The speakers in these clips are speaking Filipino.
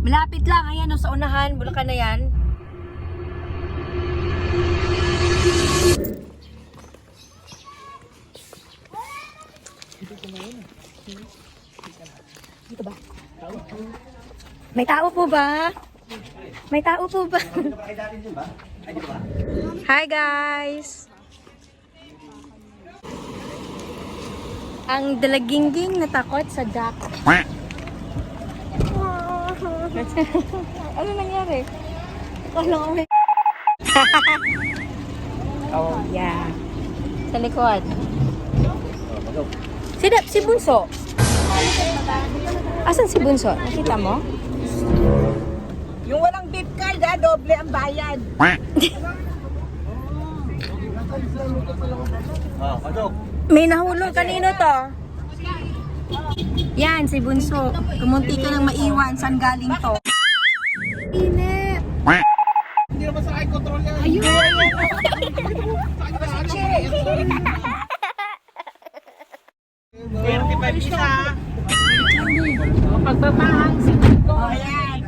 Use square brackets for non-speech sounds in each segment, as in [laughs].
Malapit lang, ayan, sa unahan, Bulacan na yan. Dito ba? May tao po ba? May tao po ba? Hi guys! Ang dalagingging natakot sa duck. Ano nangyari? Akala ko may... oh, yeah. Sa likod. Si, Da- si Bunso. Asan si Bunso? Nakita mo? Yung walang beef card, ah, doble ang bayad. Oh, pasok. May nahulog. Kanino to? Yan, si Bunso. Kumunti ka nang maiwan. Saan galing to? Init. Hindi naman sa eye control yan. Ayun. Pero di ba isa? Pagmamahal sa ko. Ayan.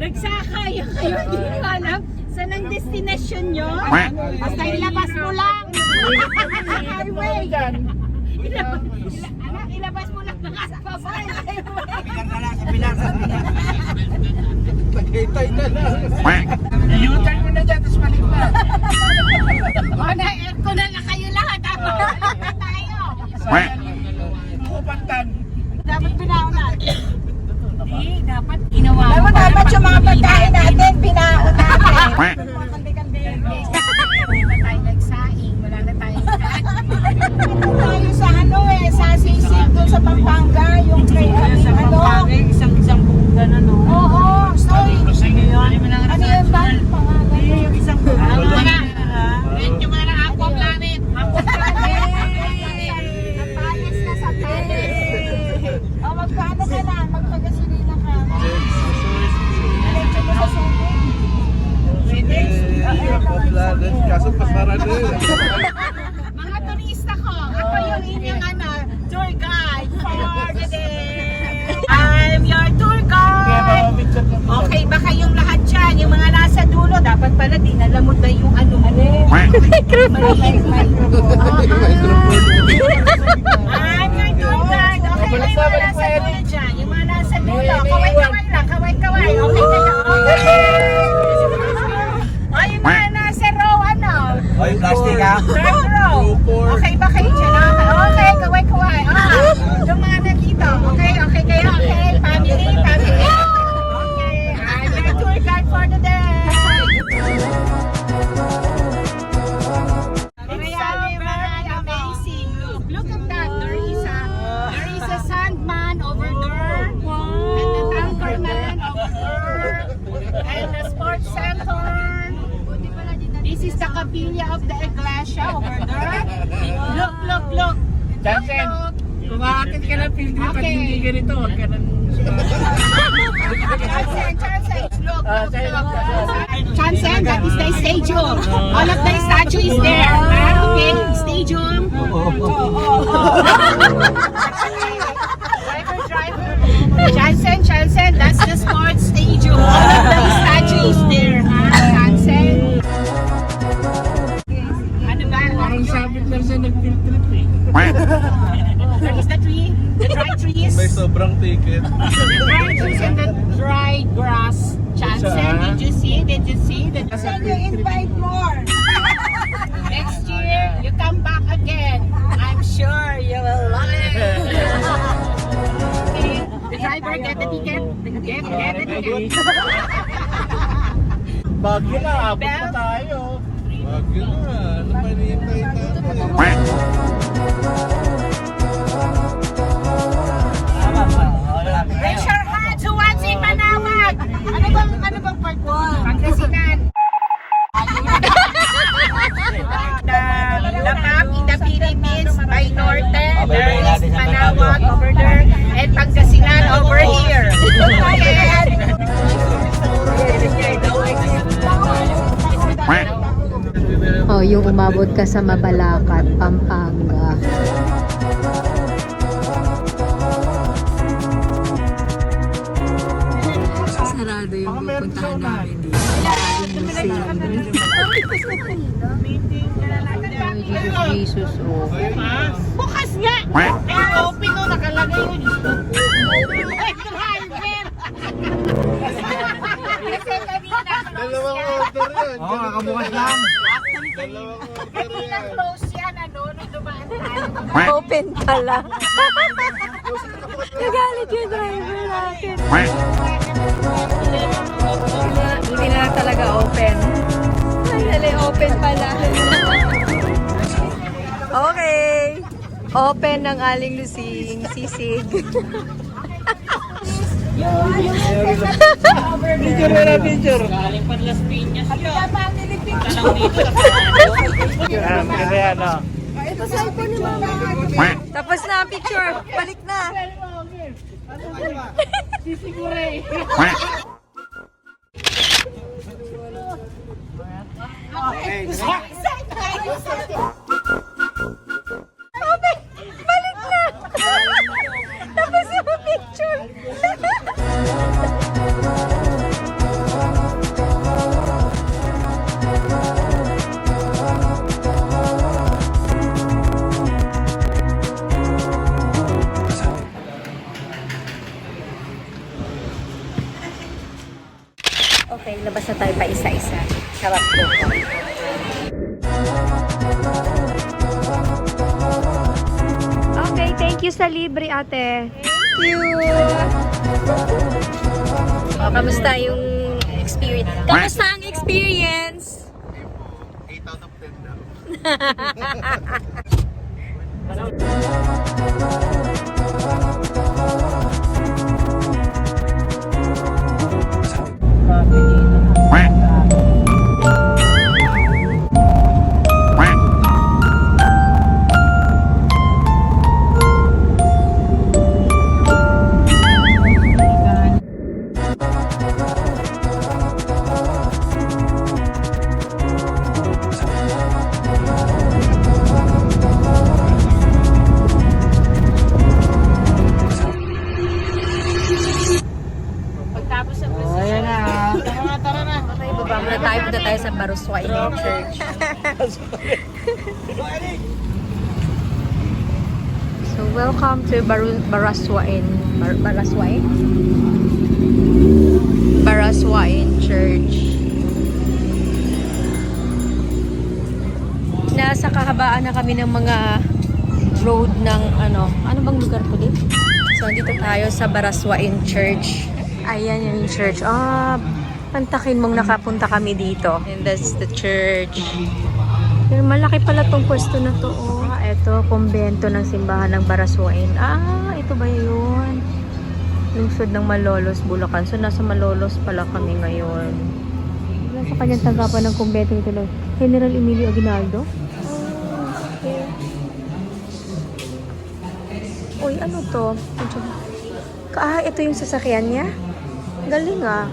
Nagsakay kayo, hindi ko alam saan ang destination nyo. Basta ilabas mo lang. Highway. Ilabas, ila, anak, ilabas mo lang mga highway. Tagaytay na lang. U-turn mo na dyan, tapos balik na. O, na-aircon na lang kayo lahat. Dapat pala dinala mo na yung ano mo. I'm your tour guide. Okay ba yung Jansen, Look, kumakakit ka ng field trip pag Okay. hindi ganito. Huwag ka nang... Chansen, Chansen, look, look, look. Chansen, that is the stadium. All of the statue is there. Ah, okay, stadium. [laughs] Driver, driver. Chansen, Chansen, ticket. Get the ticket. Bagyo na, abot Bell? tayo. Bagyo na, ano pa hinihintay natin? Raise your hands who wants in Manawag. Ano bang, ano bang part mo? umabot ka sa Mabalacat, Pampanga. Sarado yung pupuntahan namin dito. Jesus, [laughs] oh. Bukas nga! Eh, open o, nakalagay yun. Dalawang order yun. Oo, kakabukas lang. Dalawang order kanina yan. close yan, ano, nung dumaan tayo. Open pala. Nagalit yung driver natin. Hindi na talaga open. Dali, open pala. okay. Open ng aling lusing sisig. Picture na picture. Ah, pero yan, oh. Tapos na ang picture. Balik na. Open! [laughs] labas na tayo pa isa-isa. Sarap po. Okay, thank you sa libre, ate. Thank you. Oh, kamusta yung experience? Kamusta ang experience? 8 out of 10 na. [laughs] Baru Baraswain. Bar Baraswain? Baraswain Church. Nasa kahabaan na kami ng mga road ng ano, ano bang lugar po din? So, dito tayo sa Baraswain Church. Ayan yung church. Ah, pantakin mong nakapunta kami dito. And that's the church. Pero malaki pala tong pwesto na to. Oh. Ito, kumbento ng simbahan ng Baraswain. Ah, ito ba yun? Lungsod ng Malolos, Bulacan. So, nasa Malolos pala kami ngayon. Nasa kanyang tanggapan ng kumbento ito lang. General Emilio Aguinaldo? Oh, okay. Uy, ano to? Ah, ito yung sasakyan niya? Galing ah.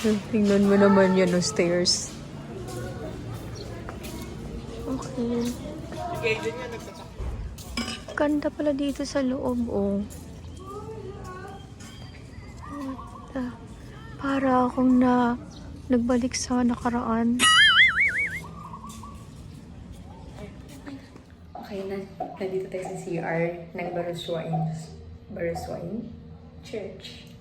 Hmm, Tingnan mo naman yan, no, stairs. Okay. Ganda pala dito sa loob, oh. What the- Para akong na nagbalik sa nakaraan. Okay, na, nandito tayo sa CR ng Baruswain. Baruswain Church.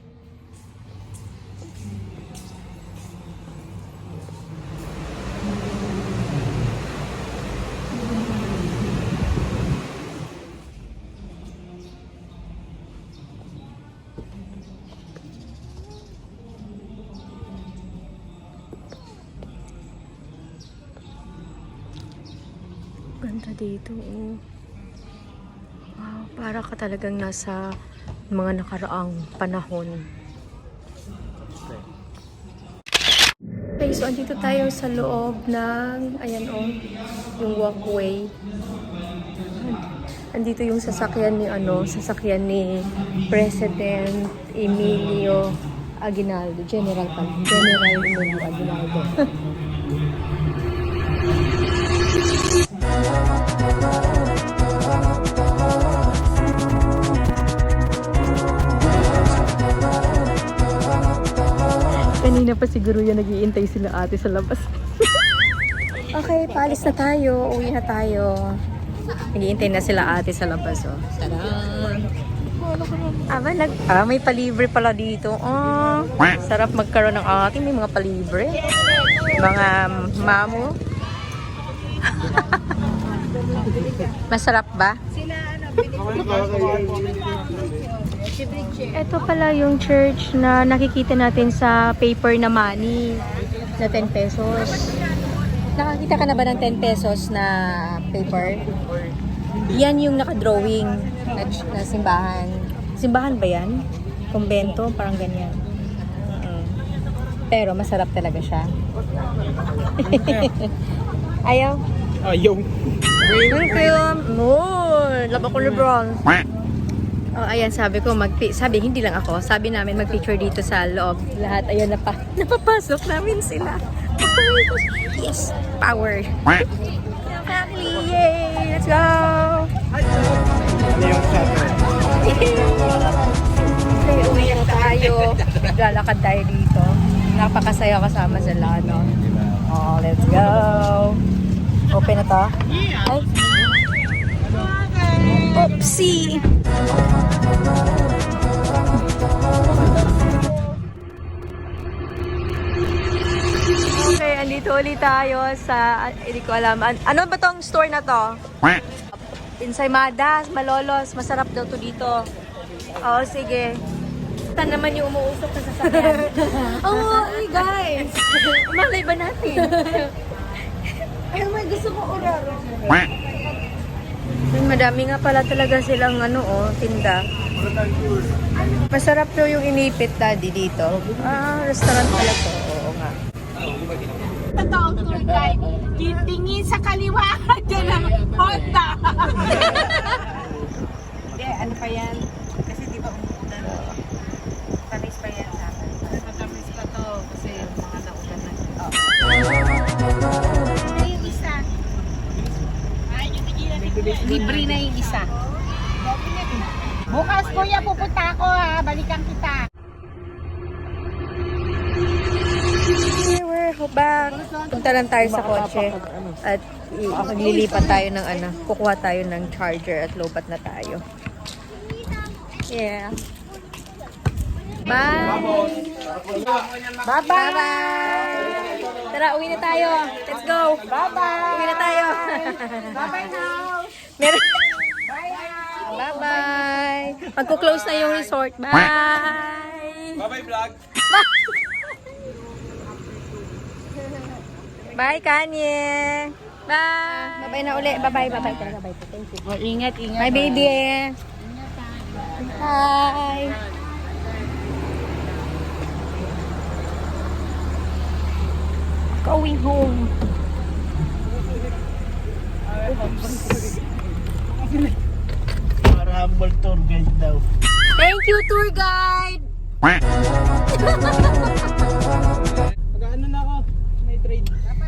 Dito, oh. Wow, para ka talagang nasa mga nakaraang panahon. Okay, so andito tayo sa loob ng, ayan oh, yung walkway. Andito yung sasakyan ni ano, sasakyan ni President Emilio Aguinaldo, General pa, General Emilio Aguinaldo. [laughs] pa siguro yan nag-iintay sila ate sa labas. [laughs] Okay, paalis na tayo. Uwi na tayo. Naghihintay na sila ate sa labas, oh. Salam. Aba, nag, ah, may palibre pala dito. Oh, sarap magkaroon ng ate. May mga palibre. Mga mamu. [laughs] Masarap ba? Ito pala yung church na nakikita natin sa paper na money na 10 pesos. Nakakita ka na ba ng 10 pesos na paper? Yan yung nakadrawing na, na simbahan. Simbahan ba yan? Kumbento? Parang ganyan. Mm. Pero masarap talaga siya. [laughs] Ayaw? Ayaw. Thank you. More. Laba ko Lebron. Oh, ayan, sabi ko, mag sabi, hindi lang ako, sabi namin mag-picture dito sa loob. Lahat, ayan, napa [laughs] napapasok namin sila. [laughs] Yes, power. Family, yay! Let's go! Uwi na tayo. Naglalakad tayo dito. Napakasaya kasama sila, no? Oh, let's go! Open na to? Ay. Oopsie! Okay, andito ulit tayo sa, hindi ko alam, an- ano ba tong store na to? Ensaimadas, malolos, masarap daw to dito. Oo, sige. Tan naman yung umuusok sa sasakyan. [laughs] Oo, oh, hey guys! Malay ba natin? Ay, may gusto ko [laughs] orar. Madami nga pala talaga silang ano oh, tinda. Masarap daw yung inipit daddy dito. Ah, restaurant pala to. Punta lang tayo sa kotse. At i- maglilipat tayo ng ano, kukuha tayo ng charger at lobat na tayo. Yeah. Bye! Bye-bye! Tara, uwi na tayo. Let's go! Bye-bye! Uwi na tayo. Bye-bye now! [laughs] Meron... Bye-bye! Magko-close na yung resort. Bye! Bye-bye vlog. Bye, Kanye! Bye! Bye-bye na uli. Bye-bye, bye-bye talaga. Bye. Thank you. Oh, ingat, ingat. Bye, baby! Bye! Going home. Para humble tour guide daw. Thank you, tour guide! [laughs]